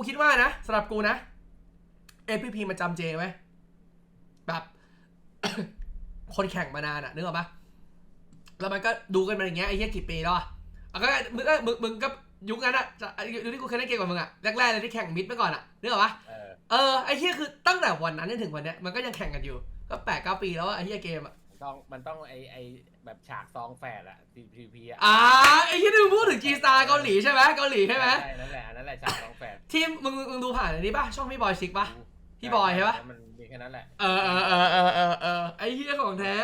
กูคิดว่านะสำหรับกูนะ FPP มันจำเจไหมแบบ คนแข่งมานานอะนึกออกปะแล้วมันก็ดูกันมาอย่างเงี้ยไอ้เหี้ยกี่ปีแล้วอะอะก็มึงก็มึงมึงก็ยุคนั้นอะจะยุคที่กูเคยเล่นเกมกับมึงอะแรกๆเลยที่แข่งมิดไปก่อนอะนึกออกปะเออเออไอ้เหี้ยคือตั้งแต่วันนั้นจนถึงวันเนี้ยมันก็ยังแข่งกันอยู่ ก็แปดเก้าปีแล้วอะไอ้เหี้ยเกมอะ มันต้องมันต้องไอไอแบบฉากซองแฝดอะ TPP อะอ่าไอ้เหี้ยนี่มึงพูดถึง G Star เกาหลีใช่ไหมเกาหลีใช่ไหมใช่นั่นแหละอันนั่นแหละฉากซองแฝดที่มึงมึงมึงดูผ่านอันนี้ป่ะช่องพี่บอยชิกป่ะ พี่บอยใช่ปะ มันมีแค่นั้นแหละเออเออเออเออเออเออไอ้เหี้ยของแท้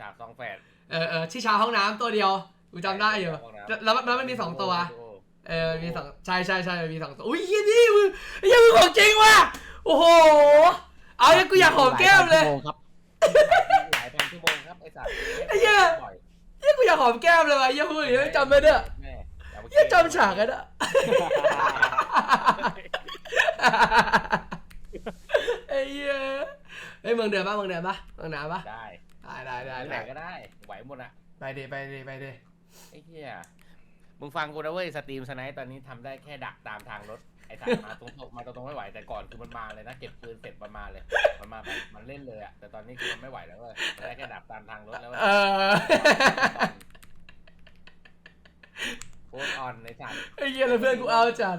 ฉากซองแฝดเออเออที่ชาห้องน้ำตัวเดียวกูจำได้อยู่ห้งน้ำแล้วแล้วมันมีสองตัวดูเออมันมีสองใช่ใช่ใช่มันมีสองตัวอุ้ยเหี้ยนี่มึงไอ้เหี้ยมึงของจริงว่ะโอ้โหเอาเนี่ยกูอยากหอมแก้มเลยหลายพันชั่วโมงครับไอ้ สัตว์ไอ้เหี้ย บ่อยเหี้ยกูอยากหอมแก้มเลยว่ะเหี้ยพูดอย่างนี้จำไม่ได้แม่อาไปเหี้ยจำฉากกันอะ ไอ้เหี้ยไอ้ยเมืองเดือดปะเมืองเดือดปะเมืองหนาวปะได้ได้ได้ได้ไหนได้ก็ได้ ไหวหมดอะไปดิไปดิไปดิไอ้เหี้ย มึงฟังกูนะเว้ย สตรีมสไนป์ตอนนี้ทำได้แค่ดักตามทางรถ ไอ้สัตว์มาตรงๆมาตรงๆไม่ไหวแต่ก่อนคือมันมาเลยนะเก็บปืนเสร็จประมาณเลย มันมาแบบมันเล่นเลยอะแต่ตอนนี้คือมันไม่ไหวแล้วเว้ยมันได้แค่ดักตามทางรถแล้วเว้ยเออโคตรออนในสัตว์ไอ้เหี้ยแล้วเพื่อนกูเอาจัด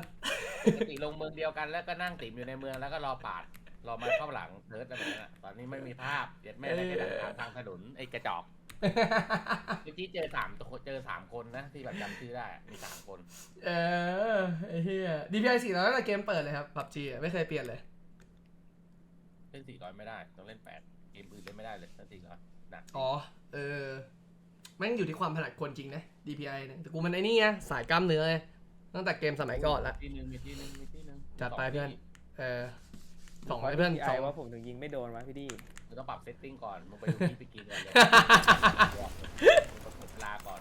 ปกติลงเมืองเดียวกันแล้วก็นั่งติ่มอยู่ในเมืองแล้วก็รอปาดรอมาเข้าหลังเทิร์ดอะไรนั่นอะตอนนี้ไม่มีภาพเด็ดแม่ได้แค่ดักตามทางถนนไอ้กระจอก เมื่อกี้เจอสามตัวเจอสามคนนะที่แบบจำชื่อได้อะมีสามคนเออไอ้เหี้ย DPI 400ตั้งแต่เกมเปิดเลยครับผับจีไม่เคยเปลี่ยนเลย เล่นสี่ร้อยไม่ได้ต้องเล่นแปดเกมอื่นเล่นไม่ได้เลยเล่นสี่ร้อยหนักอ๋อ เออแม่งอยู่ที่ความถนัดคนจริงนะ DPI เนี่ยแต่กูมันไอ้นี่ไงสายกล้ามเนื้อไงตั้งแต่เกมสมัยก่อนละ ที่หนึ่งมีที่หนึ่งมีที่หนึ่งจัดไปสงเพื่อนที่เออสองไอ้เพื่อนไอสอง ว่าผมถึงยิงไม่โดนวะพี่ดี มึงต้องปรับเซตติ้งก่อน มึงไปดูที่ไปกินก่อนเลยมึงต้องเปิดกะลาก่อน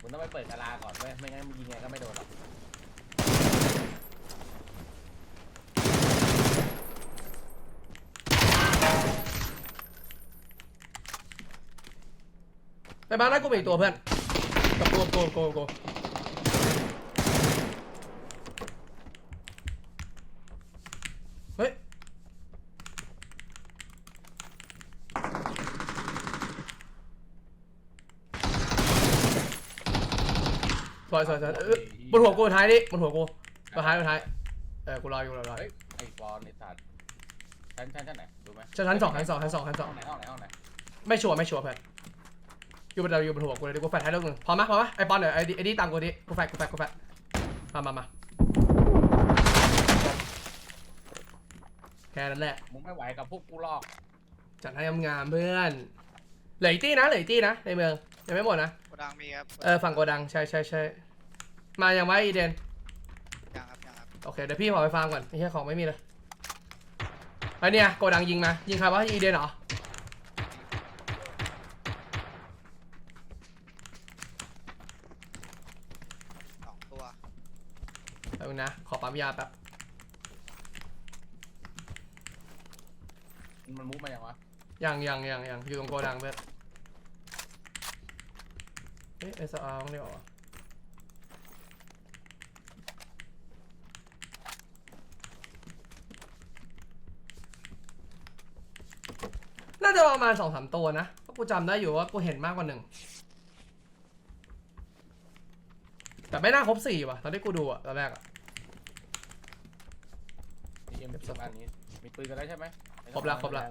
มึงต้องไปเปิดกะลาก่อนเว้ย ไม่งั้นมึงยิงไงก็ไม่โดนหรอกไปบ้านนั้นกูมีอีกตัวเพื่อนกับกูกูกูกูเสวยสวยสวยเออบนหัวกูท้ายนี่บนหัวกูตัวท้ายตัวท้ายเออกูรออยู่รอรอเฮ้ยไอ้บอลไอ้สัตว์ชั้นชั้นชั้นไหนดูไหมชั้นชั้นสองชั้นสองชั้นสองชั้นสองห้องไหนห้องไหนห้องไหนไม่ชัวร์ไม่ชัวร์เพื่อนอยู่บนเราอยู่บนหัวกูเลยเดี๋ยวกูแฟดให้ลูกหนึ่งพร้อมไหมพร้อมไหมไอปอนเดี๋ยวไอดีไอดีตามกูดิกูแฟดกูแฟดกูแฟดมามามาแค่นั้นแหละมึงไม่ไหวกับพวกกูหรอกจัดให้งามๆเพื่อนเหลืออีกตี้นะเหลืออีกตี้นะในเมืองยังไม่หมดนะ โกดังมีครับเออฝั่งโกดังใช่ใช่ใช่มายังไว้อีเดนยังครับยังครับโอเคเดี๋ยวพี่ขอไปฟาร์มก่อนไอ้เหี้ยของไม่มีเลยไอ้เนี่ยโกดังยิงมายิงใครวะอีเดนเหรอสองตัวแป๊บนึงนะขอปั๊มยาแป๊บมันมุกมาอย่างวะยังยังยังยังอยู่ตรงโกดังเพื่อนเอ๊ะเอสอาร์ต้องเรียกว่าน่าจะประมาณสองสามตัวนะเพราะกูจำได้อยู่ว่ากูเห็นมากกว่าหนึ่ง แต่ไม่น่าครบสี่ว่ะ ตอนที่กูดูอะตอนแรกอะมีเอ็มสิบอันนี้ มีปืนกันแล้วใช่ไหมครบละครบละ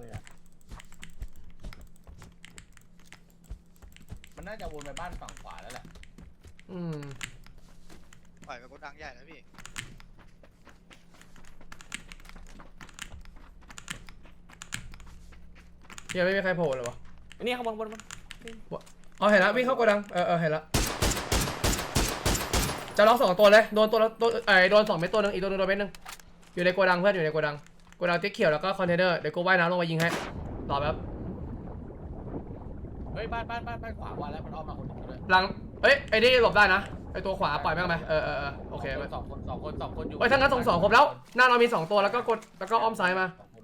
มันน่าจะวนไปบ้านฝั่งขวาแล้วแหละ อืม ปล่อยไปโกดังใหญ่นะพี่ยังไม่มีใครโผล่เลยวะอันนี้ข้างบนบนบนอ๋อเห็นแล้ววิ่งเข้าโกดัง เออเออเห็นแล้วจะล็อกสองตัวเลย โดนตัวละตัวเอ้ยโดนสองเม็ดตัวหนึงอีกตัวหนึงโดนเม็ดหนึงอยู่ในโกดังเพื่อนอยู่ในโกดังโกดังติ๊กเขียวแล้วก็คอนเทนเนอร์ เดี๋ยวกูว่ายน้ำลงไปยิงให้ รอแป๊บเฮ้ยบ้านบ้านบ้านบ้านขวาว่าแล้วมันอ้อมมาคนหนึ่งด้วยหลังเอ้ยไอ้นี่หลบได้นะไอ้ตัวขวาปล่อยแม่งไปเออเออเออโอเคสเว้ยองคนสองคนสองคนอยู่เฮ้ยทั้างนั้นส่งสองครบแล้วหน้าเรามีสองตัวแล้วก็กดแล้วก็อ้อมซ้ายมาสองคน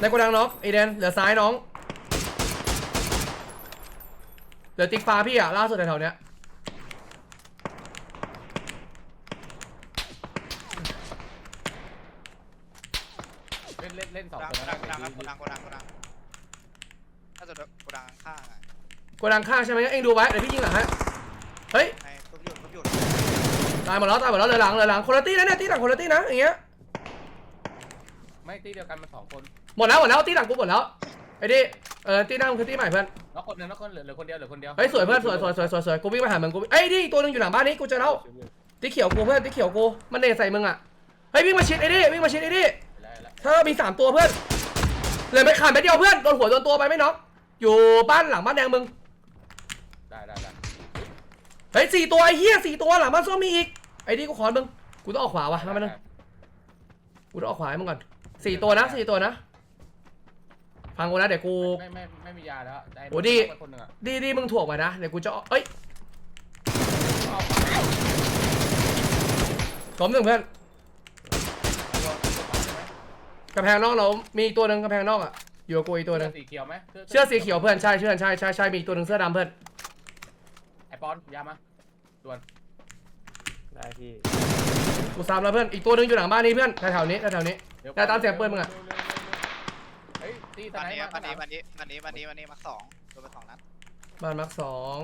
ในโกดังน้องไอเดนเหลือซ้ายน้องเหลือติ๊กฟ้าพี่อะล่าสุดแถวๆเนี้ย เล่นเล่นเล่นสอง ดัง คนโกดันะงโกดังครับโกดังโกดังโกดังถ้าจะโกดังข้างๆอะโกดังข้างใช่ไหมเอ็งดูไว้เดี๋ยวพี่ยิงหลังให้เฮ้ยในทุบหยุดทุบหยุดตายหมดแล้วตายหมดแล้วเหลือหลังเหลือหลังคนละตี้นะเนี่ยตี้หลังคนละตี้นะอย่างเงี้ยไม่ตีเดียวกันมันสองคนหมดแล้วหมดแล้วตี้หลังกูหมดแล้วไอ้ดิเออตี้หน้ามึงคือตี้ใหม่เพื่อนแล้วคนหนึงแล้วคนเหลือเหลือคนเดียวเหลือคนเดียวเฮ้ยสวยเพื่อนสวยสวยสวยสวยสวยกูวิ่งไปหามึงกูเอ้ยดิอีกตัวหนึงอยู่หลังบ้านนี้กูเจอแล้วตี้เขียวกูเพื่อนตี้เขียวกูมันเนตใส่มึงอะเฮ้ยวิ่งมาชิดไอ้ดิวิ่งมาชิดไอ้ดิแล้วแล้วถ้ามีสามตัวเพื่อน เหลยไม่ขาดไปเดียวเพื่อนโดนหัวโดนตัวไปไม่น็อกอยู่บ้านหลังบ้านแดงมึงได้ได้ได้เฮ้ยสี่ตัวไอ้เหี้ยสี่ตัวหลังบ้านส้มมีอีกไอ้ดิกูขอมึงกูต้องออกขวาวะมามานึงกูต้องออกขวาให้มึงก่อนสี่ตัวนะสี่ตัวนะฟังกูนะเดี๋ยวกูไม่ไม่ไม่มียาแล้วได้โอ้ดิคนหนึ่งอะดีดีมึงถ่วงมานะเดี๋ยวกูจะเอาเอ้ยล้มหนึ่งเพื่อน ตัวตัวขวาใช่ไหม กำแพงนอกเรา มีอีกตัวหนึ่งกำแพงนอกอะ อยู่กับกูอีกตัวหนึ่งเสื้อสีเขียวไหมเสื้อสีเขียวเพื่อน ใช่เชื่อใช่ใช่ใช่มีอีกตัวหนึ่งเสื้อดำเพื่อน ไอปอนยามาด่วนได้พี่กูซ้ำแล้วเพื่อน อีกตัวหนึ่งอยู่หลังบ้านนี้เพื่อน แถวๆนี้แถวๆนี้เดี๋ยวได้ตามเสียงปืนมึงอะเร็วเร็วเร็วเร็วเฮ้ยตีตาวันไหนนี้มาวันนี้ข้างหลังวันนี้วันนี้วันนี้วันนี้มาสองโดนไปสองนัดบ้านมักสอง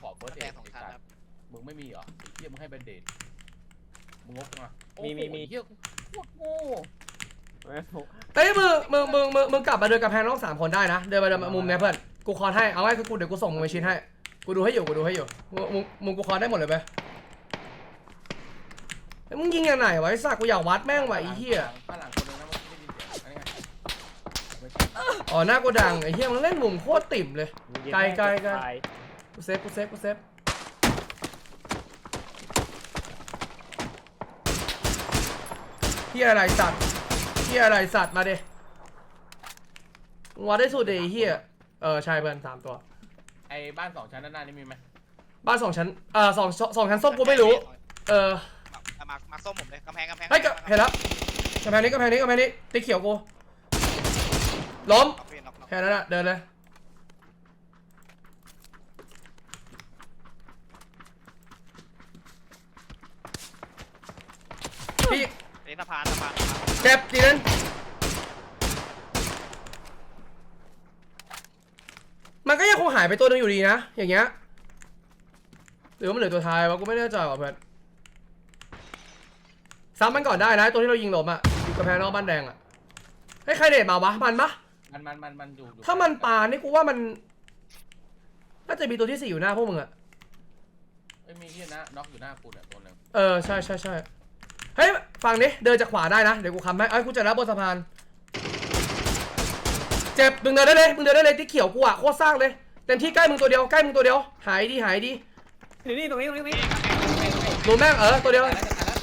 ขอเฟิร์สเอแดงงสองชั้นครับมึงไม่มีเหรอไอ้เหี้ยมึงให้แบนเดดมึ งงกมามีมีมีมีเหี้ยโคตรโง่เอ้ยมึงมึงมึงมึงมึงกลับมาเดินกำแพงนอกสามคนได้นะ เดินมาเดินมามุมเนี้ยเพื่อนกูคอนให้เอาไว้คือกูเดี๋ยวกูส่งมึงไปชิ้นให้ กูดูให้อยู่กูดูให้อยู่มึงมึงมึงกูคอนได้หมดเลยไปเฮ้ยมึงยิงยังไงวะไอ้สักกูอยากวัดแม่งว่ะไอ้เหี้ยข้างหลังคนหนึงนะมันไม่ได้ยินเสียงอันนี้ไงไม่ใช่อ๋อหน้าโกดังไอ้เหี้ยมันเล่นมุมโคตรติ่มเลย ไกลไกลไกล กูเซฟกูเซฟกูเซฟ เฮียอะไรสัตว์เฮียอะไรสัตว์มาดิมึงวัดได้สุดดิไอ้เฮียเออใช่เพื่อนสามตัว ไอ้บ้านสองชั้นด้านหน้านี่มีไหมบ้านสองชั้นเออสองสองชั้นส้มกูไม่รู้ เออมามามาส้มผมเลยกำแพงกำแพงเฮ้ยก็เห็นแล้วกำแพงนี้กำแพงนี้กำแพงนี้ติ๊กเขียวกูล้มน็อกพี่น็อกน็อกแค่นั้นแหละเดินเลยพี่ นี่ สะพานสะพานสะพานเจ็บดีนั้นมันก็ยังคงหายไปตัวหนึงอยู่ดีนะ อย่างเงี้ย หรือว่ามันเหลือตัวท้ายวะ กูไม่แน่ใจว่ะเพื่อนซ้ำมันก่อนได้นะ ตัวที่เรายิงหลมอะอยู่กระแพงนอกบ้านแดงอะให้ยใครเดทมาวะ มันปะมันมันมันมันอยู่อยู่ถ้ามันปานี่กูว่ามัน น่าจะมีตัวที่สี่อยู่หน้าพวกมึงอะเอ้ยมีที่นะน็อกอยู่หน้ากูเนี่ยตัวหนึงเออ ใช่ใช่ใช่ เฮ้ยฟังดิเดินจากขวาได้นะ เดี๋ยวกูคำให้เอ้ยกูจะรับบนสะพาน เจ็บมึงเดินได้เลยมึงเดินได้เลยที่เขียวกูอะโคตรสร้างเลยเต็มที่ใกล้มึงตัวเดียวใกล้มึงตัวเดียว หายดีหายดีนี่นี่ตรงนี้ตรงนี้ตรงนี้ดูแม่งเออตัวเดียวตายแล้วตายแล้ว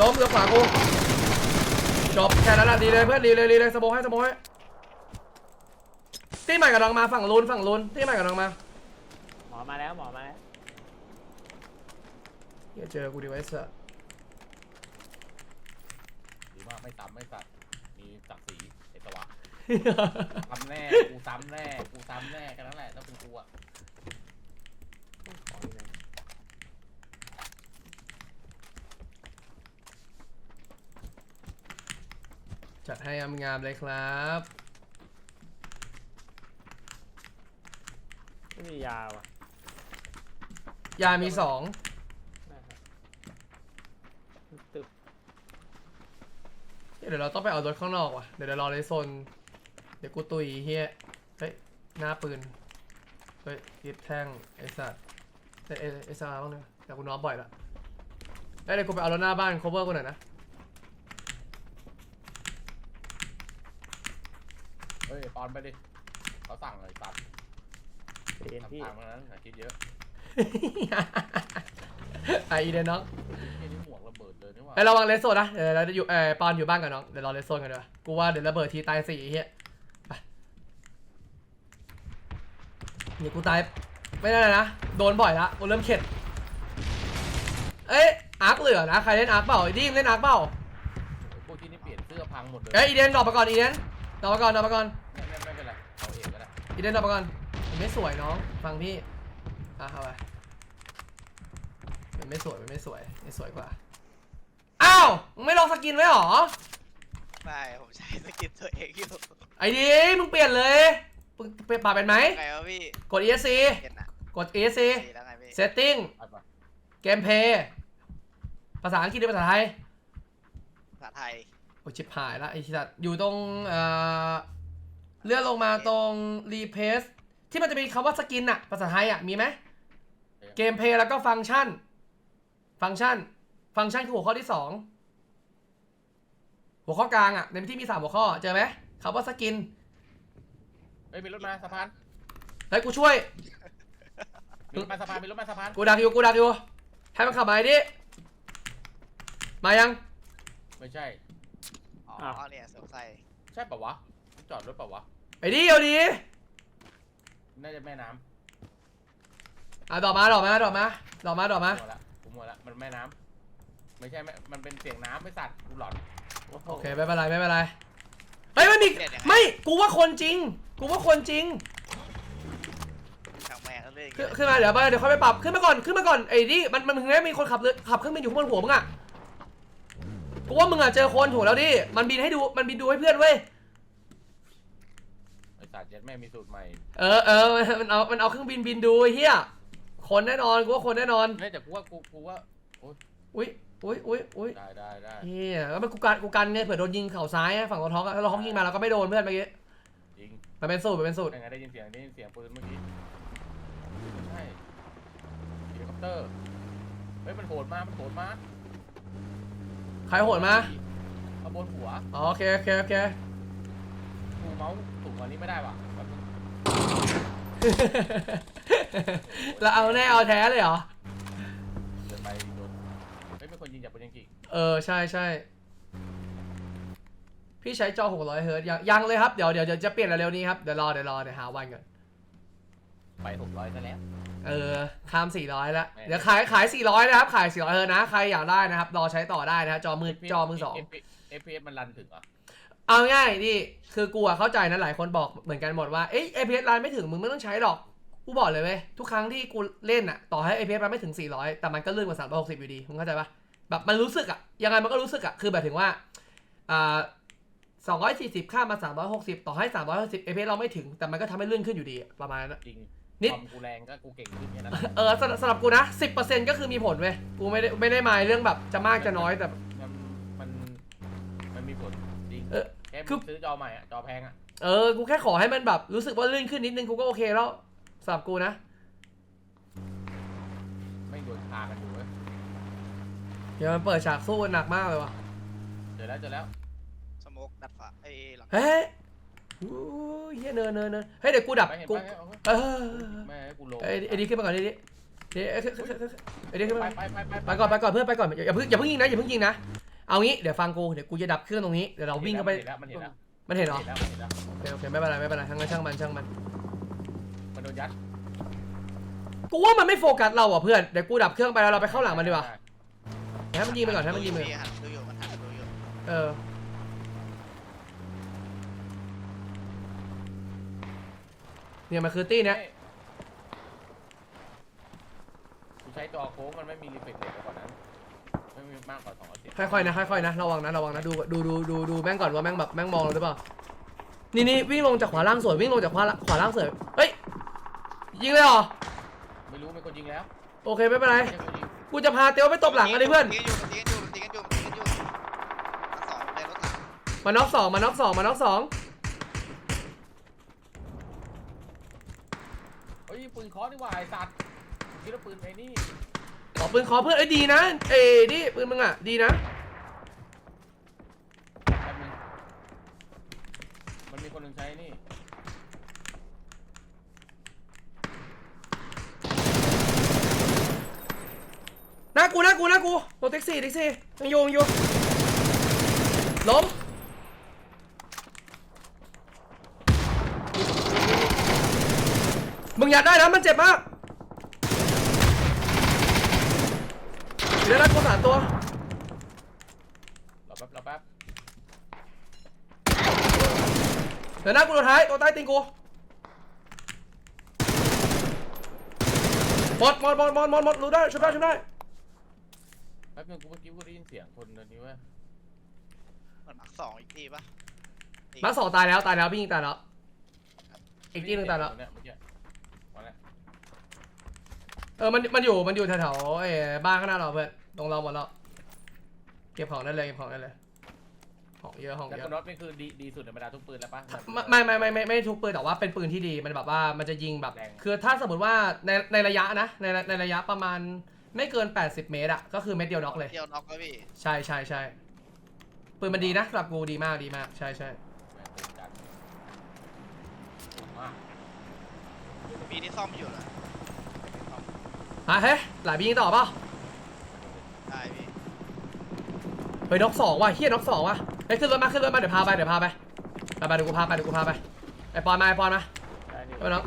ล้มเหลือขวากูจบแค่นั้นละดีเลยเพื่อนดีเลยดีเลยสโมองให้สโมองให้ตีใหม่กับน้องมาฝั่งลูนฝั่งลูนตีใหม่กับน้องมาหมอมาแล้วหมอมาแล้ว อย่าเจอกูดีไว้เสอะดีมากไม่ซ้ำไม่สัตว์มีศักดิ์ศรีไอ้สวะซ้ำแน่กูซ้ำแน่กูซ้ำแน่แค่นั้นแหละต้องเป็นกูอะของอยู่ไหนจัดให้งามๆเลยครับไม่มียาว่ะ ยามีสอง นะครับตึก เดี๋ยวเราต้องไปเอารถข้างนอกว่ะ เดี๋ยวเดี๋ยวรอเลยโซน เดี๋ยวกูตุยเฮียเฮ้ย หน้าปืน เฮ้ยยึดแท่งไอ้สัตว์เอ้ยเอ้ยไอ้ซาบ้างเนี่ยแต่กูน้องบ่อยละเอ้ยเดี๋ยวกูไปเอารถหน้าบ้าน cover กูหน่อยนะ เฮ้ยปอนไปดิเขาสั่งเลยสัตว์เย็นพี่ทำทางมานั้นอย่าคิดเยอะ ไออีเดนน้อง อ้ยระวังเลสโซนนะ เดี๋ยวเราจะอยู่เออปอนอยู่บ้านกับน้อง เดี๋ยวรอเลสโซนกันดีกว่ากูว่าเดี๋ยวระเบิดทีตายสี่เฮียไปเดี๋ยวกูตายไม่ได้เลยนะ โดนบ่อยละกูเริ่มเข็ด เอ้ยอาร์คเหลือนะ ใครเล่นอาร์คเปล่าไอ้ดีมเล่นอาร์คเปล่าพวกที่นี่เปลี่ยนเสื้อพังหมดเลยเอ้ยอีเดนดรอปไปก่อนอีเดนดรอปไปก่อนดรอปไปก่อน ไม่ไม่ไม่เป็นไรเอาเองอีเดนดรอปมาก่อนมันไม่สวยน้อง ฟังพี่ อะเอาไปมันไม่สวยมันไม่สวยไม่สวยกว่า อ้าวมึงไม่ลองสกินไว้หรอ ไม่ผมใช้สกินตัวเองอยู่ไอ้ดีมึงเปลี่ยนเลยมึงเปลี่ยนปรับเป็นไหม ไงวะพี่กด ESC เห็นอะกด ESC ดีแล้วไงพี่ Setting ไปปะเกมเพย์ภาษาอังกฤษหรือภาษาไทย ภาษาไทย โอ้ชิบหายละไอ้ที่สัตว์อยู่ตรงเอ่อเลื่อนลงมาตรงรีเพสที่มันจะมีคำว่าสกินอะภาษาไทยอะมีไหมเกมเพย์แล้วก็ฟังก์ชัน ฟังก์ชัน ฟังก์ชันคือหัวข้อที่สองหัวข้อกลางอะในที่มีสามหัวข้อเจอไหมคำว่าสกินเฮ้ยมีรถมาสะพานเฮ้ยกูช่วย มีรถมาสะพานมีรถมาสะพานกูดักอยู่กูดักอยู่ให้มันขับมาไอ้ดิมายังไม่ใช่ อ๋ออ้าวเอาเนี่ยสวมใส่ใช่ปะวะจอดรถปะวะไอ้ดิเอาดิน่าจะแม่น้อะดอกมาดอกมาดอกมาดอกมาดอกำมามัวละกูมัวละมันแม่น้ำ ไม่ใช่แม่มันเป็นเสียงน้ำไม่สัตว์กูหลอนโอ้โหโอเคไม่เป็นไรไม่เป็นไรเฮ้ยไม่มีไม่กูว่าคนจริง กูว่าคนจริงทางแม่งก็เลยขึ้นขึ้นมาเดี๋ยวไปเดี๋ยวค่อยไปปรับขึ้นมาก่อนขึ้นมาก่อนไอ้ดิมันมันถึงได้มีคนขับเรือขับเครื่องบินอยู่ข้างบนหัวมึงอะกูว่ามึงอะเจอคนถูกแล้วดิมันบินให้ดูมันบินดูให้เพื่อนเว้ยไอสัตว์เจ็ดแม่มีสูตรใหม่เออเออมันเอามันเอาเครื่องบินบินดูไอ้เฮียคนแน่นอนกูว่าคนแน่นอนเฮ้ยแต่กูว่ากูกูว่าอุ้ย อุ้ยอุ้ยอุ้ยได้ได้ได้เฮียแล้วมันกูกันกูกันไงเผื่อโดนยิงเข่าซ้ายอะฝั่งรถท็อกอะแล้วรถท็อกยิงมาเราก็ไม่โดนเพื่อนเมื่อกี้จริงมันเป็นสูตรมันเป็นสูตรยังไงได้ยินเสียงได้ยินเสียงปืนเมื่อกี้ไม่ใช่เฮลิคอปเตอร์เฮ้ยมันโหดมากมันโหดมากใครโหดมาขบนหัวอ๋อโอเคโอเคโอเคกูเมาส์สูงกว่านี้ไม่ได้ว่ะแบบนึงแล้วเอาแน่เอาแท้เลยเหรอ เดินไปโดนเฮ้ยเป็นคนยิงจากปืนยังกี่ เออใช่ใช่พี่ใช้จอ 600 เฮิร์ตซ์ยังยังเลยครับ เดี๋ยวเดี๋ยวเดี๋ยวจะเปลี่ยนเร็วๆนี้ครับ เดี๋ยวรอเดี๋ยวรอเดี๋ยวหาวันก่อน ไปหกร้อยซะแล้ว เออข้าม 400 แล้วไม่เดี๋ยวขายขาย 400 นะครับ ขาย 400เฮิร์ตซ์นะ ใครอยากได้นะครับ รอใช้ต่อได้นะจอมือจอมือสองเอฟพีเอฟมันรันถึงเหรอ เอาง่ายดิคือกูอะเข้าใจนะหลายคนบอกเหมือนกันหมดว่า เอ้ย APS ไลน์ไม่ถึงมึงไม่ต้องใช้หรอก กูบอกเลยเว้ยทุกครั้งที่กูเล่นอะต่อให้ APS มันไม่ถึง 400 แต่มันก็ลื่นกว่า360อยู่ดีมึงเข้าใจปะ แบบมันรู้สึกอะยังไงมันก็รู้สึกอะคือแบบถึงว่าอ่า240ข้ามมา360ต่อให้360 APS เราไม่ถึง แต่มันก็ทำให้ลื่นขึ้นอยู่ดีอะประมาณนั้นอะจริงนิด ความกูแรงก็กูเก่งขึ้นแค่นั้นเออสำหรับสำหรับกูนะ10%ก็คือมีผลเว้ยกูไม่ได้ไม่ได้หมายเรื่องแบบจะมากจะน้อยแต่ มันมันมันมีผลจริงเออแค่คือมึงซื้อจอใหม่อะจอแพงอะ เออ กูแค่ขอให้มันแบบรู้สึกว่าลื่นขึ้นนิดนึงกูก็โอเคแล้วสำหรับกูนะ ไม่โดนทากันอยู่เว้ย เดี๋ยวมันเปิดฉากสู้กันหนักมากเลยว่ะ เจอแล้วเจอแล้วสโมกดัดฝาไอ้หลังเฮ้ยอู้ยเฮียเนินเนินเนินเฮ้ยเดี๋ยวกูดับไปเห็นกูไปเอาเว้ยเออแม่ให้กูลงไอ้ไอ้ดีขึ้นมาก่อนดิดิเดี๋ยวไอ้ไอ้ดีขึ้นไปมา ไปไปไปไปก่อนไปก่อนเพื่อนไปก่อนอย่าอย่าเพิ่งอย่าเพิ่งยิงนะอย่าเพิ่งยิงนะ เอางี้เดี๋ยวฟังกูเดี๋ยวกูจะดับเครื่องตรงนี้เดี๋ยวเราวิ่งเข้าไปเห็นแล้วมันเห็นแล้วมันเห็นเหรอเห็นแล้วมันเห็นแล้วโอเคโอเคไม่เป็นไรไม่เป็นไรทั้งนั้นช่างมันช่างมันมันโดนยัดกูว่ามันไม่โฟกัสเราอะเพื่อนเดี๋ยวกูดับเครื่องไปแล้วเราไปเข้าหลังมันดีกว่า ให้มันยิงไปก่อนให้มันยิงไปก่อนพี่หันดูอยู่มันหันดูอยู่เออเนี่ยมันคือตี้เนี้ยกูใช้จอโค้งมันไม่มีรีเฟกเลยกว่านั้นไม่มีมากกว่าสองร้อยสิบค่อยๆนะค่อยๆนะระวังนะระวังนะดูดูดูดูดูแม่งก่อนว่าแม่งแบบแม่งมองเราหรือเปล่านี่นี่วิ่งลงจากขวาล่างสวยวิ่งลงจากขวาล่างขวาล่างสวยเฮ้ยยิงเลยเหรอไม่รู้เป็นคนยิงแล้วโอเคไม่เป็นไรไม่ใช่คนยิง กูจะพาเตียวไปตบหลังกันดิเพื่อน ตีกันอยู่ตีกันอยู่ตีกันอยู่ตีกันอยู่ทั้งสองในรถถังมาน็อกสองมาน็อกสองมาน็อกสองเฮ้ยปืนเคอนี่หว่าไอ้สัตว์คิดว่าปืนไอ้นี่ขอปืนขอเพื่อนเอ้ยดีนะ เอ้ยนี่ปืนมึงอะดีนะ แป๊บนึงมันมีคนหนึ่งใช้นี่ น้ากูน้ากูน้ากูรถแท็กซี่แท็กซี่ยังอยู่ยังอยู่ล้มมึงอยากได้นะมันเจ็บมากเหลืวนักคนสามตัวรอแป๊บรอแป๊บเดี๋ยวน้ากูโดนท้ายตัวใต้ตีนกูหมดหมดหมดหมดหมดหมดรู้ได้ช่วยได้ช่วยได้ ป๊บนึงกูเมื่อกี้กูได้ยินเสียงคนเดินนี้เว่าเหมือนหมักสองอีกทีปะกมาร์คสองตายแล้วตายแล้วพี่ยิงตายแล้ว อีกที่หนึ่งตายแล้ว เนี่ยเมื่อกี้มาแล้วเออมันมันอยู่มันอยู่แถวๆไอ้บ้านข้างหน้าเราเพื่อนตรงเราหมดแล้วเก็บของได้เลยเก็บของได้เลย ของเยอะของแล้วเยก็อะน็อตนี่คือดีดีสุดในบรรดาทุกปืนแล้วปะ ไม่ไม่ไม่ไม่ไม่ไม่ทุกปืนแต่ว่าเป็นปืนที่ดีมันแบบว่ามันจะยิงแบบ แรง คือถ้าสมมติว่าในในระยะนะในในระยะประมาณ ไม่เกิน 80 เมตรอะก็คือเม็ดเดียวน็อกเลยเที่ยวน็อกแล้วพี่ใช่ใช่ใช่ปืนมันดีนะสำหรับกูดีมากดีมาก ใช่ใช่แม่งปืนจัดมากมีที่ซ่อมอยู่นะซ่อมฮะเฮ้ยหลายพี่ยิงต่อเปล่าได้พี่เฮ้ยน็อกสองว่ะเฮียน็อกสองว่ะเฮ้ยขึ้นรถมาขึ้นรถมาเดี๋ยวพาไปเดี๋ยวพาไปไปไปเดี๋ยวกูพาไปเดี๋ยวกูพาไปไอปอนมาไอปอนมาได้นี่ไปน้อง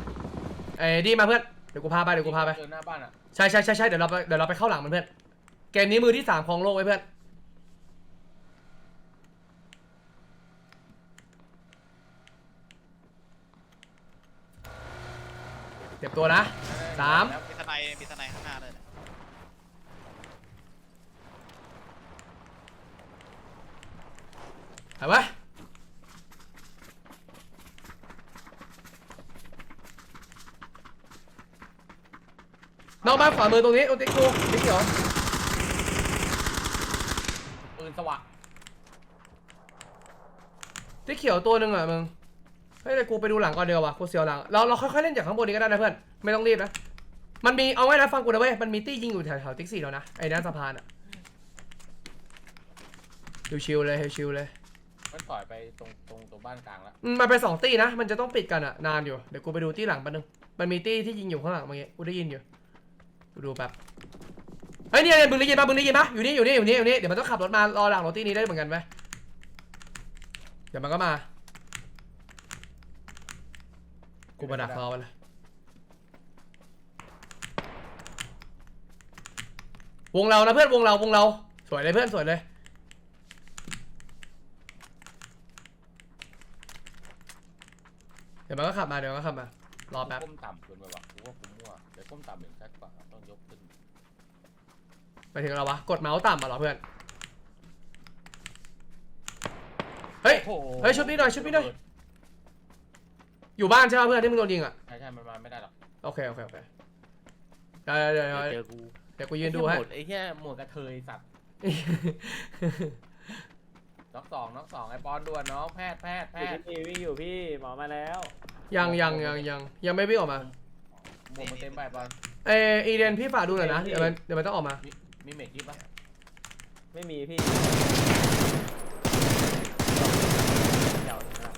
ไอ้ดีมาเพื่อน เดี๋ยวกูพาไปเดี๋ยวกูพาไป เดินหน้าบ้านอะใช่ใช่ใช่ใช่เดี๋ยวเราไปเดี๋ยวเราไปเข้าหลังมันเพื่อนเกมนี้มือที่สามของโลกไว้เพื่อนเตรียมตัวนะ สามแล้วมีทนายมีทนายข้างหน้าเลยเนี่ยไปไว้ นอกบ้านขวามือตรงนี้โอ้ติ๊กกูติ๊กเหรอปืนสว่างติ๊กเขียวตัวหนึ่งอะมึง เฮ้ยแต่กูไปดูหลังก่อนเดียววะกูเสียวหลัง เราเราค่อยๆเล่นจากข้างบนนี้ก็ได้นะเพื่อน ไม่ต้องรีบนะ มันมีเอาไว้นะฟังกูนะเว้ย มันมีตี้ยิงอยู่แถวๆติ๊กสี่แล้วนะ ไอ้ด้านสะพานอะชิวๆเลยชิวๆเลย มันปล่อยไปตรงตรงตรงบ้านกลางแล้วอืมมันเป็นสองตี้นะ มันจะต้องปิดกันอะนานอยู่ เดี๋ยวกูไปดูตี้หลังแป๊บนึง มันมีตี้ที่ยิงอยู่ข้างหลังเมื่อกี้ กูได้ยินอยู่ กูดูแป๊บเฮ้ยเนี่ยเนี่ยมึงได้ยินปะมึงได้ยินปะอยู่นี่อยู่นี่อยู่นี่อยู่นี่เดี๋ยวมันต้องขับรถมารอหลังรถตี้นี้ได้เหมือนกันไหมเดี๋ยวมันก็มา กูมาดักรอมันเลย วงเรานะเพื่อนวงเราวงเรา สวยเลยเพื่อนสวยเลยเดี๋ยวมันก็ขับมาเดี๋ยวมันก็ขับมารอแป๊บ ก้มต่ำเกินไปว่ะกูว่ากูมั่วเดี๋ยวก้มต่ำหนึ่งชัดกว่าต้องยกขึ้น ไปถึงเราวะ กดเมาส์ต่ำมาเหรอเพื่อน เฮ้ย โอ้โหเฮ้ยชุบนี่หน่อยชุบนี่หน่อย อยู่บ้านใช่ป่ะเพื่อนที่มึงโดนยิงอะ ใช่ใช่มันมาไม่ได้หรอกโอเค โอเค โอเค เดี๋ยวเดี๋ยวเดี๋ยวเจอกูเดี๋ยวกูยืนดูให้ ไอ้เหี้ยหมดไอ้แค่หมวดกระเทยสัตว์น็อกสองน็อกสองไอ้บอลด่วนน้องแพทย์แพทย์แพอยู่ทย์พี่วิ่งอยู่พี่หมอมาแล้วยังยังยังยังยังไม่วิ่งออกมา หมวกมันเต็มไปบอลเอออีเดนพี่ฝากดูหน่อยนะ เดี๋ยวมันเดี๋ยวมันต้องออกมา มี มีเมกยี่ปะไม่มีพี่เดี๋ยวนะ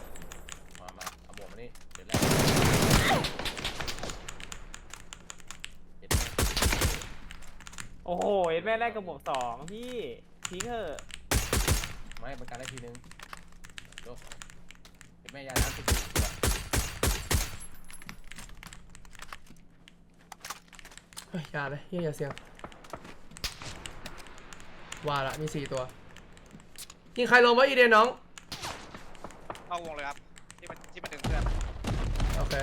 มามาเอาหมวกมานี่เดี๋ยวแรกเจ็ดแม่โอ้โหเอ็ดแม่ได้กระบอกสองพี่ทิ้งเถอะไม่มันกันได้ทีนึงยกเจ็ดแม่ยาน้ำสิบตัวเฮ้ยอย่าเลยเฮียอย่าเสียง ว่าละมีสี่ตัวยิงใครลงวะอีเดนน้อง เข้าวงเลยครับ ที่มันที่มันดึงเพื่อนโอเค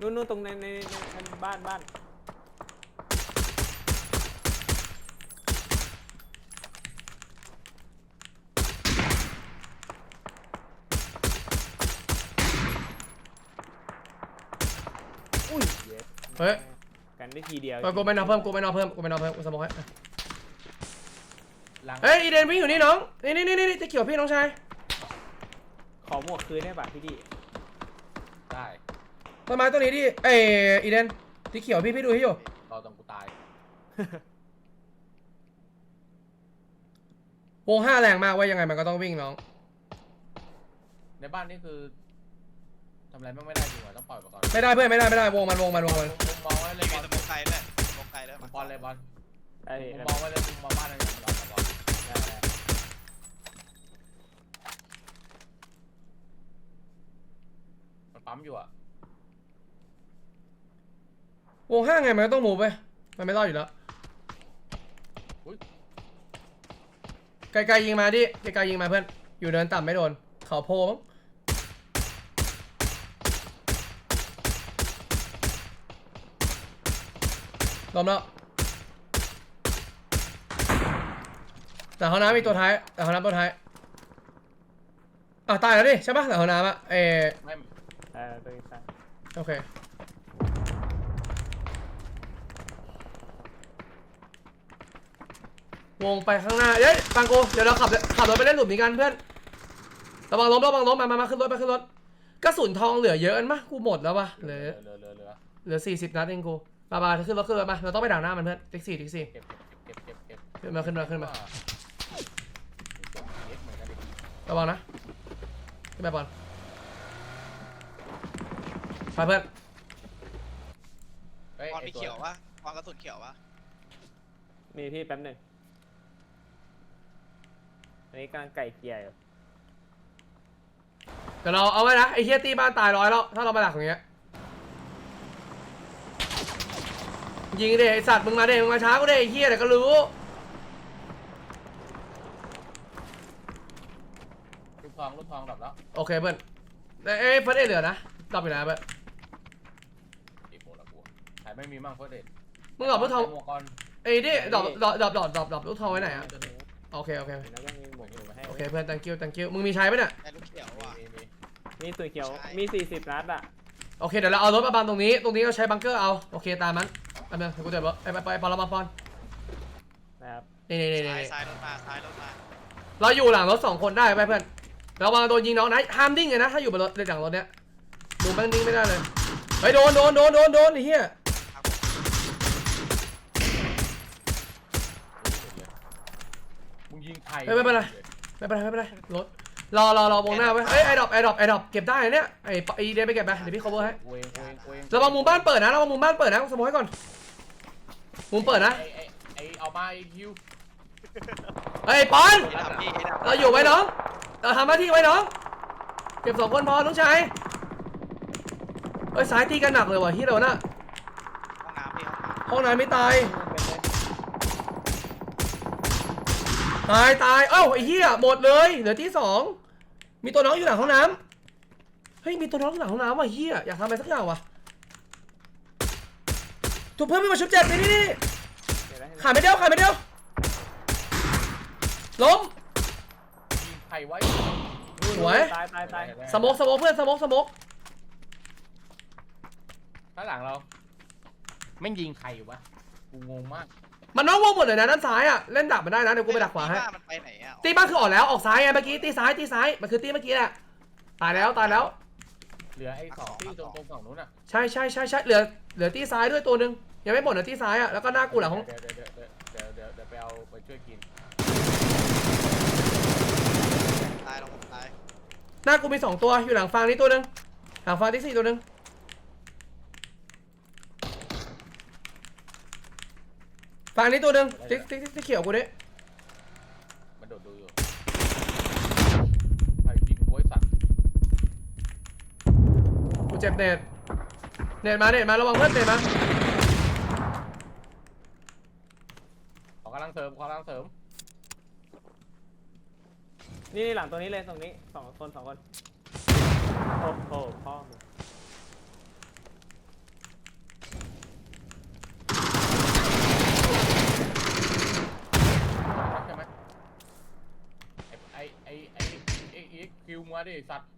นู่นนู่นตรงในในในในบ้านบ้านอุ้ยเย็ดเฮ้ย กันได้ทีเดียว เออกูไม่นอนเพิ่มกูไม่นอนเพิ่มกูไม่นอนเพิ่มกูสมองให้ หลังเฮ้ยอีเดนวิ่งอยู่นี่น้องนี่นี่นี่นี่จะเกี่ยวพี่น้องชายขอหมวกคืนได้ป่ะพี่ดิได้ ต้นไม้ต้นนี้ดิเอยอีเดนที่เขียวพี่พี่ดูให้อยู่รอตรงกูตายวงห้าแรงมากเว่ายังไงมันก็ต้องวิ่งน้อง ในบ้านนี่คือทำอะไรไม่ได้จริงเหรอต้องปล่อยไปก่อนไม่ได้เพื่อนไม่ได้ไม่ได้วงมันวงมันวงมันมุมมองไว้เลมียบมีอลสมุกไกลด้วยสมุกไกลด้วยบอลเลยบอลได้พี่มุมได้มองไว้เลยมุมมองบ้านเลยบอลบอลได้ได้ มัน ปั๊มอยู่อะวงห้าไงมันก็ต้องมูฟไปมันไม่รอดอยู่แล้วไกลๆยิงมาดิไกลๆยิงมาเพื่อน อยู่เดินต่ำไม่โดน เขาโพมั้งล้มแล้ว แต่ห้องน้ำมีตัวท้าย แต่ห้องน้ำตัวท้ายอะตายแล้วดิใช่ปะแต่ห้องน้ำอะเออ ไม่เออตัวนี้ใช่โอเค วงไปข้างหน้าเฮ้ยฟังกูเดี๋ยวเราขับขับรถไปเล่นหลุมนี้กันเพื่อน ระวังล้มระวังล้มมามามาขึ้นรถไปขึ้นรถ กระสุนทองเหลือเยอะอันมะกูหมดแล้ววะเหเหลืลืออเหลือเหลือเหลือเหลือสี่สิบนัดเองกู มามาขึ้นรถขึ้นรถมา เราต้องไปดักหน้ามันเพื่อนติ๊กซี่ติ๊กซี่เก็บเก็บเก็บเก็บเก็บขึ้นมาขึ้นมาขึ้นมาเก็บเหมือนกันดิระวังนะขึ้นไปบอล ไปเพื่อนเฮ้ยบอลไอ้มีตัวเขียวปะบอลกระสุนเขียวปะมีพี่แป๊บหนึ่งอันนี้กำลังไก่เกลียร์อยู่เดี๋ยวเราเอาไว้นะไอ้เฮียตี้บ้านตายร้อยแล้วถ้าเรามาดักอย่างเงี้ยยิงเดไอสัตว์มึงมาเดมึงมาช้ากูเดไอ้เฮียเดี๋ยวก็รู้ลูกทองลูกทองดับแล้วโอเคเพื่อนเอ้ยเอ้ยเพื่อนเอยเหลือนะตอบไปนะเพื่อน อีโปละกูใคร ไม่มีมั่งเพื่อเด็ดมึงดรอปลูกทองหมวกก่อนไอ้ยดิดรอปดรอปดรอปดรอปดรอปดรอปลูกทองไว้ไหนอะโอเคโอเคเห็นแล้วก็มีหมวกอยู่มาให้โอเคเพื่อน thank you thank you มึงมีใช้ปะเนี่ยไอ้ลูกเขียวมีว่ะ มีมีมีตัวเขียว ใช่ มีสี่สิบนัดอะ โอเคเดี๋ยวเราเอารถมาบังตรงนี้ ตรงนี้เราใช้บังเกอร์เอาโอเคตามมันอันนึงกูเดี๋ยวรถไปไปไปปอนเรามาปอนนะครับ นี่นี่นี่ซ้ายนี่ซ้ายรถมาซ้ายรถมาเราอยู่หลังรถสองคนได้ไปเพื่อนระวังโดนยิงน้องนะห้ามดิ้งเลยนะถ้าอยู่บนรถในหลังรถเนี้ยดูมันดิ้งไม่ได้เลยเฮ้ยโดนโดนโดนโดนโดนไอ้เหี้ย ครับมึงยิงใครไม่เป็นไรไม่เป็นไรไม่เป็นไรรถรอรอรอวงหน้าไว้เอ้ยไอ้ดรอปไอ้ดรอปไอ้ดรอปเก็บได้เนี่ยไอ้ปไอ้เดนไปเก็บไปเดี๋ยวพี่ cover ให้กูเองกูเองกูเองระวังมุมบ้านเปิดนะระวังมุมบ้านเปิดนะสมมติให้ก่อนมุมเปิดนะไอ้ไอ้ไอ้เอามาไอ้คิวเฮ้ยปอนไอ้ดำพี่ไอ้ดำเราอยู่ไว้น้องเราทำหน้าที่ไว้น้องเก็บสองคนพอน้องชายเอ้ยสายตีกันหนักเลยว่ะที่เราน่ะห้องน้ำพี่ห้องน้ห้องน้ำไม่ตายเป็นเลย ตายตายเอ้าไอ้เหี้ยหมดเลยเหลือที่สองมีตัวน้องอยู่หลังห้องน้ำเฮ้ยมีตัวน้องอยู่หลังห้องน้ำว่ะเหี้ยอยากทำอะไรสักอย่างว่ะถูกเพิ่มไม่มาชุบเจ็บนี่นี่นี่เห็นแล้วเห็นแล้วขาดไม่เดียวขาดไม่เดียวล้มยิงใครไว้สวย ตายตายตายสโมกสโมกเพื่อนสโมกสโมกข้างหลังเราไม่งยิงใครวะกูงงมาก มันน้องวงหมดเลยนะด้านซ้ายอะเล่นดักมันได้นะเดี๋ยวำกูไปดักขวาให้พี่มันไปไหนอะตีบ้านคือออกแล้วออกซ้ายไงเมื่อกี้ตีซ้ายตีซ้ายมันคือตีเมื่อกี้แหละตายแล้วตายแล้ว เหลือไอ้สองที่ตรงตรงฝั่งนู้นอะใช่ใช่ใช่ใช่เหลือเหลือตีซ้ายด้วยตัวหนึ่งยังไม่หมดเหลือตีซ้ายอะแล้วก็หน้ากูหลังห้องเดี๋ยวเดี๋ยวเดี๋ยวเดี๋ยวเดี๋ยวเดี๋ยวไปเอาไปช่วยกินตายลงตายหน้ากูมีสองตัวอยู่หลังฟางนี้ตัวหนึ่งหลังฟางที่สี่ตัวหนึ่ง ฟางนี้ตัวหนึ่งติ๊กติ๊กติ๊กติ๊กเขียวกูดิมันโดดดูอยู่ใครยิงโว้ยสัตว์กูเจ็บเน็ตเน็ตมาเน็ตมาระวังเพื่อนเน็ตมาขอกำลังเสริมขอกำลังเสริมนี่นี่หลังตัวนี้เลยตรงนี้สองคนสองคน โอ้โหพ่อมึง ใช่ไหมไอ้ไอ้ไอ้ไอ้ไอ้ไอ้คิ วมาดิสัตว์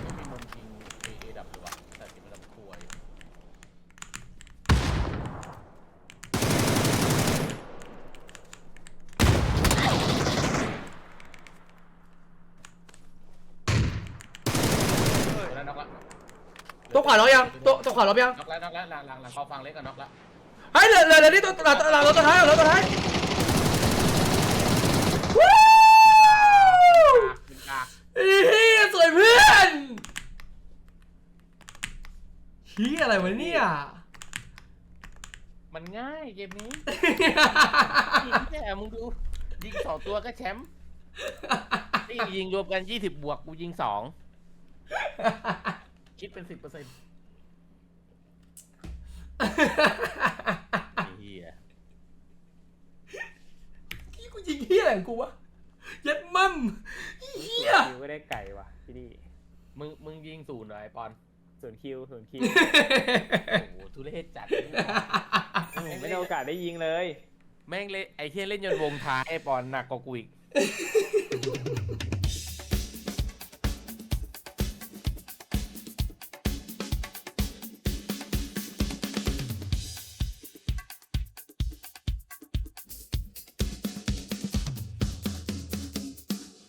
ไม่มีมุมยิงเอเอดับเลยวะแต่ที่มันดับควย ตัวนั้นน็อกละ ตัว ขวาล็อกยังตัวตัวขวาล็อกยังน็อกแล้วน็อกแล้วหลังหลังหลังเขาฟังเล็กกับน็อกแล้วเฮ้ยเหลือเหลือเหลือนี่ตัวหลังหลังรถตัวท้ายหลังรถตัวท้ายวู้ยิงกากเฮ้ยสวยเพื่อนเฮียอะไรวะเนี่ย มันง่ายเกมนี้ยิงแค่มึงดูยิงสองตัวก็แชมป์นี่ยิงรวมกันยี่สิบบวกกูยิงสอง คิดเป็นสิบเปอร์เซ็นต์เฮียกูยิงเฮียอะไรของกูวะยัดมั่มเฮียคิวก็ได้ไก่ว่ะพี่ดีมึงมึงยิงศูนย์เหรอไอปอนศูนย์คิวศูนย์คิวโอ้โหทุเรศจัดผมไม่ได้โอกาสได้ยิงเลย แม่งเล่นไอ้เฮียเล่นยนต์วงท้ายไอปอนหนักกว่ากูอีก